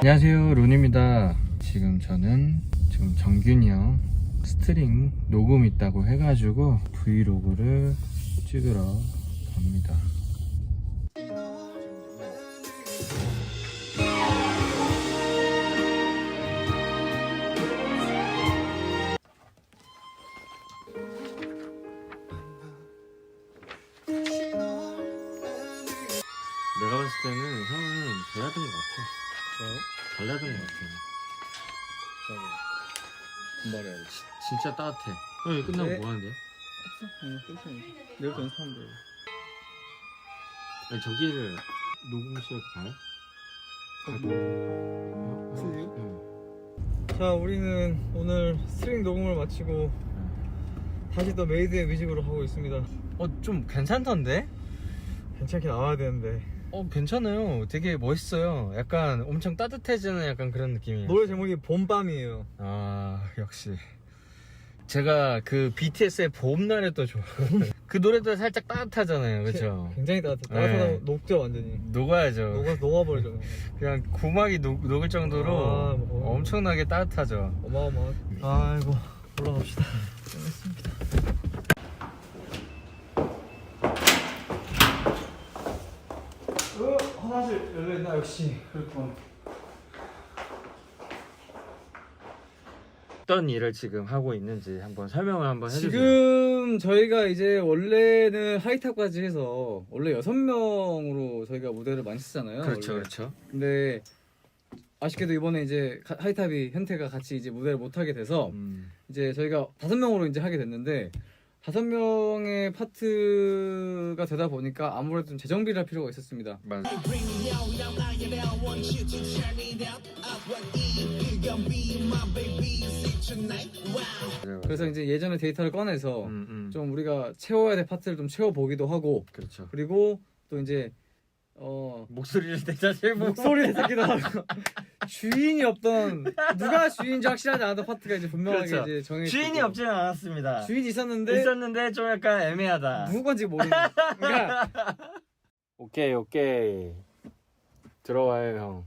안녕하세요 론입니다. 지금 저는 지금 정균이 형 스트링 녹음 있다고 해가지고 브이로그를 찍으러 갑니다 분발해야지. 진짜 따뜻해 형 이거 끝나고 네. 뭐 하는데? 없어? 그냥 끝이야. 내일부터 연습하면 돼. 아니 저기를 녹음실 가요? 어? 스튜디오? 응. 자, 우리는 오늘 스트링 녹음을 마치고 다시 또 메이드의 뮤직으로 하고 있습니다. 어, 좀 괜찮던데? 괜찮게 나와야 되는데 어, 괜찮아요. 되게 멋있어요. 약간 엄청 따뜻해지는 약간 그런 느낌이에요. 노래 제목이 봄밤이에요. 아, 역시. 제가 그 BTS의 봄날에 또 좋아. 그 노래도 살짝 따뜻하잖아요. 그쵸? 굉장히 따뜻해. 네. 따뜻하다 녹죠 완전히. 녹아야죠. 녹아 녹아버리죠. 그냥 고막이 녹, 녹을 정도로 아, 뭐. 엄청나게 따뜻하죠. 어마어마한. 아이고 올라갑시다. 어, 화장실 열려있나 역시 그렇군. 어떤 일을 지금 하고 있는지 한번 설명을 한번 해주세요. 지금 저희가 이제 원래는 하이탑까지 해서 원래 여섯 명으로 저희가 무대를 많이 쓰잖아요. 그렇죠, 원래. 그렇죠. 근데 아쉽게도 이번에 이제 가- 하이탑이 현태가 같이 이제 무대를 못 하게 돼서 음. 이제 저희가 다섯 명으로 이제 하게 됐는데 다섯 명의 파트가 되다 보니까 아무래도 좀 재정비를 할 필요가 있었습니다. 그래서 이제 예전에 데이터를 꺼내서 음, 음. 좀 우리가 채워야 될 파트를 좀 채워보기도 하고 그렇죠. 그리고 또 이제 어 목소리를 대자세 목소리 듣기도 하고 주인이 없던 누가 주인인지 확실하지 않았던 파트가 이제 분명하게 그렇죠. 이제 정해 주인이 없지는 않았습니다. 주인이 있었는데 있었는데 좀 약간 애매하다. 누구 건지 모르는 그러니까 오케이 오케이 들어와요 형.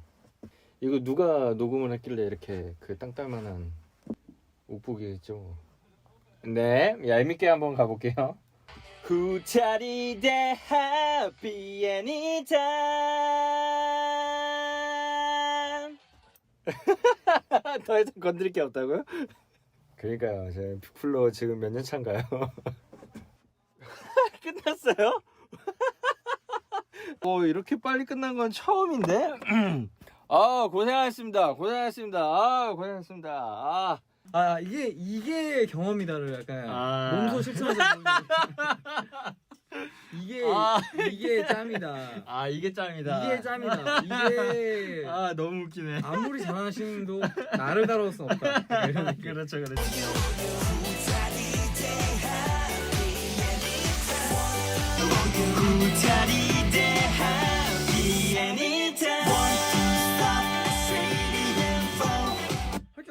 이거 누가 녹음을 했길래 이렇게 그 땅딸만한 옥북이죠? 네 얄밉게 한번 가볼게요. 구차리 대 happy anytime. 더 이상 건드릴 게 없다고요? 그러니까요. 제 빅플로 지금 몇 년 차인가요? 끝났어요? 어 이렇게 빨리 끝난 건 처음인데? 아 고생하셨습니다. 고생하셨습니다. 아 고생하셨습니다. 아 아 이게 이게 경험이다를 약간 아. 몸소 실천하자 이게 아. 이게 짬이다 아, 이게 짱이다. 이게 짬이다 이게 아 너무 웃기네. 아무리 잘하는 신도 나를 다룰 수 없다 이런 느낌. 그렇죠 그렇죠.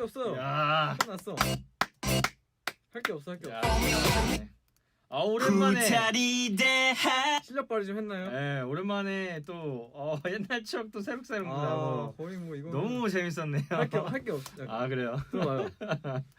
게 없어요 야. 끝났어 할 게 없어 할게 야. 없어 아 오랜만에. 실력 발휘 좀 했나요? 네 오랜만에 또 어, 옛날 추억도 새록새록 아 나고 거의 뭐 이거 너무 재밌었네요. 할게 할게 없어 아 그래요? 들어봐요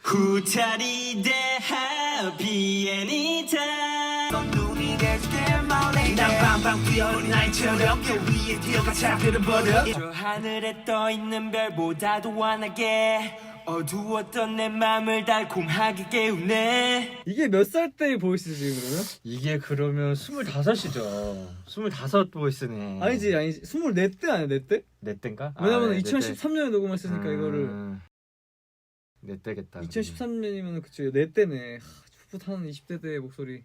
구차리 대 happy anytime 넌 눈이 될게 말해 난 뛰어오른 아이처럼 그 위에 뛰어가 차들을 버려 저 하늘에 떠있는 별보다도 환하게 어두웠던 내 맘을 달콤하게 깨우네 이게 몇 살 때 보이스지 그러면? 이게 그러면 스물다섯이죠. 스물다섯 보이스네. 아니지 아니지 24대 아니야 내 때? 내 땐가? 왜냐면 아, 내 때. 2013년에 녹음했으니까 음, 이거를 내 때겠다. 2013년이면 그쵸 내 때네 하, 풋풋한 20대 때의 목소리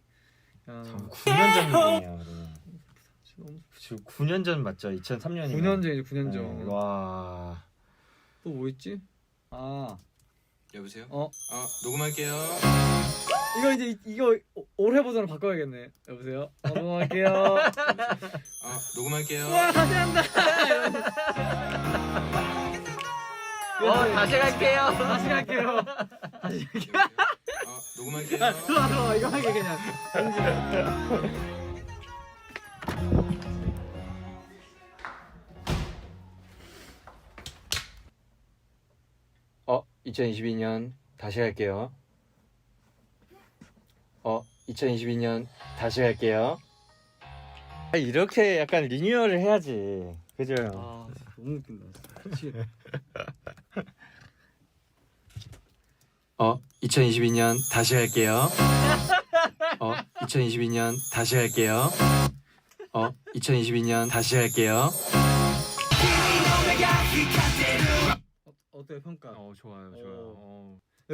야 9년 전이네요. 그러면. 너무 지금 9년 전 맞죠? 2003년이면. 9년 전이지 9년 전. 네, 와. 또뭐 있지? 아, 여보세요? 어 아 녹음할게요. 이거 이제 이- 이거 오- 올해 버전으로 바꿔야겠네. 여보세요. 어, 넘어갈게요. 아 녹음할게요. 와 다시 한다. 어, 다시 갈게요. 다시 갈게요. 다시 갈게요. 아 녹음할게요. 들어와 들어와 이거 하게 그냥. 2022년 다시 할게요. 어, 2022년 다시 할게요. 아, 이렇게 약간 리뉴얼을 해야지. 그죠? 아 너무 웃긴다. 미치겠다. 어, 2022년 다시 할게요. 어, 2022년 다시 할게요. 어, 2022년 다시 할게요.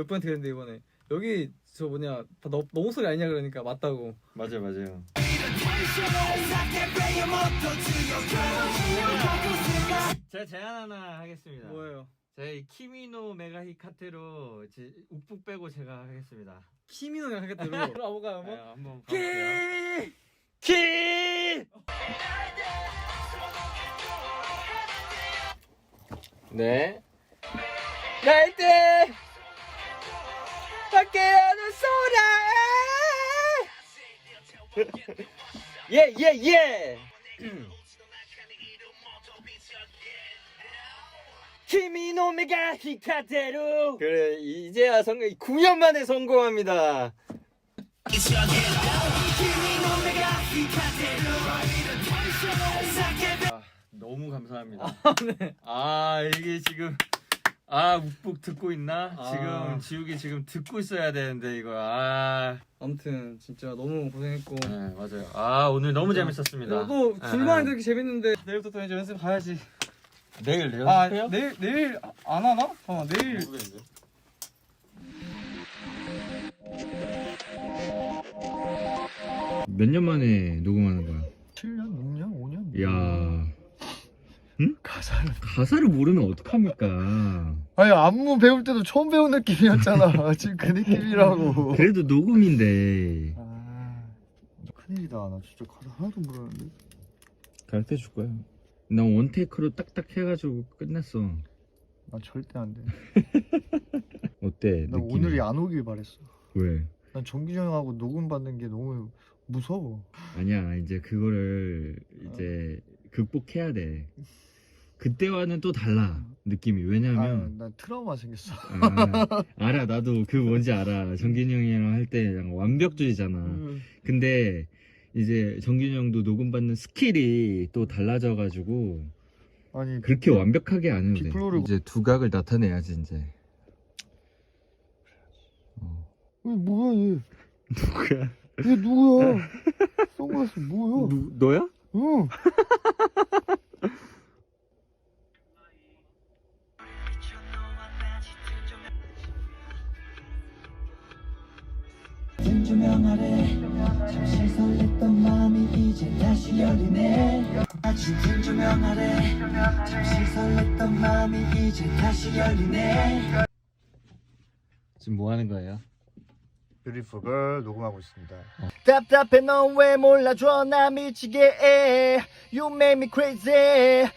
몇 번째 됐는데 이번에 여기 저 뭐냐 다 너, 너무 소리 아니냐 그러니까 맞다고. 맞아요, 맞아요. 제가 제안 하나 하겠습니다. 뭐예요? 저희 키미노 메가 히 카테로 지- 욱북 빼고 제가 하겠습니다. 키미노랑 하겠대로. 아보가 네, 한번. 한번 가볼게요. 키! 네. 날때 밖에하는 소라. 예, 예, 예. 키미노메가 히카테루 그래 이제야 성공 9년 만에 성공합니다 아, 너무 감사합니다 아 이게 지금 아 욱북 듣고 있나 아. 지금 지욱이 지금 듣고 있어야 되는데 이거 아 아무튼 진짜 너무 고생했고. 네, 맞아요 아 오늘 너무 재밌었습니다 또 아, 둘만 아. 이렇게 재밌는데 내일부터 이제 연습 가야지. 내일 아 연습해요? 내일 내일 안 하나? 어 내일 모르겠는데 몇 년 만에 녹음하는 거야? 7년, 6년, 5년? 야 가사를. 가사를 모르면 어떡합니까? 아니, 안무 배울 때도 처음 배운 느낌이었잖아. 지금 그 느낌이라고. 그래도 녹음인데 아, 큰일이다. 나 진짜 가사 하나도 모르는데. 가르쳐 줄 거야. 난 원테이크로 딱딱 해가지고 끝냈어. 난 절대 안 돼. 어때? 나 느낌이? 오늘이 안 오길 바랬어. 왜? 난 정규 형하고 녹음 받는 게 너무 무서워. 아니야 이제 그거를 이제 극복해야 돼. 그때와는 또 달라 느낌이 아, 왜냐면 난 트라우마 생겼어. 아, 알아 나도 그 뭔지 알아 정균이 형이랑 할 때 완벽주의잖아. 음. 근데 이제 정균이 형도 녹음 받는 스킬이 또 달라져가지고 아니, 그렇게 완벽하게 안 해도 돼. 빅플로를- 이제 두각을 나타내야지 이제. 어. 왜, 뭐야, 얘. 누구야? 얘 누구야? 선글라스 뭐야? 누, 너야? 응. 잠시 설렜던 마음이 이제 다시 열리네. 아주 조명하래 잠시 설렜던 마음이 이제 다시 열리네. 지금 뭐 하는 거예요? Beautiful Girl 녹음하고 있습니다. 답답해 넌 왜 몰라줘? 나 미치게 해. You make me crazy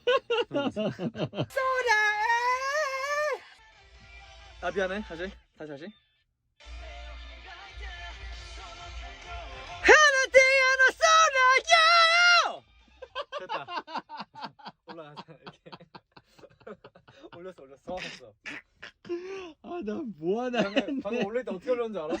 아 미안해 다시 다시 다시 하늘띠 하나 쏘나요! 됐다. 올라가자 이렇게. 올렸어 올렸어 정확했어. 아나 뭐하나 방금, 방금 올릴 때 어떻게 올렸는지 알아?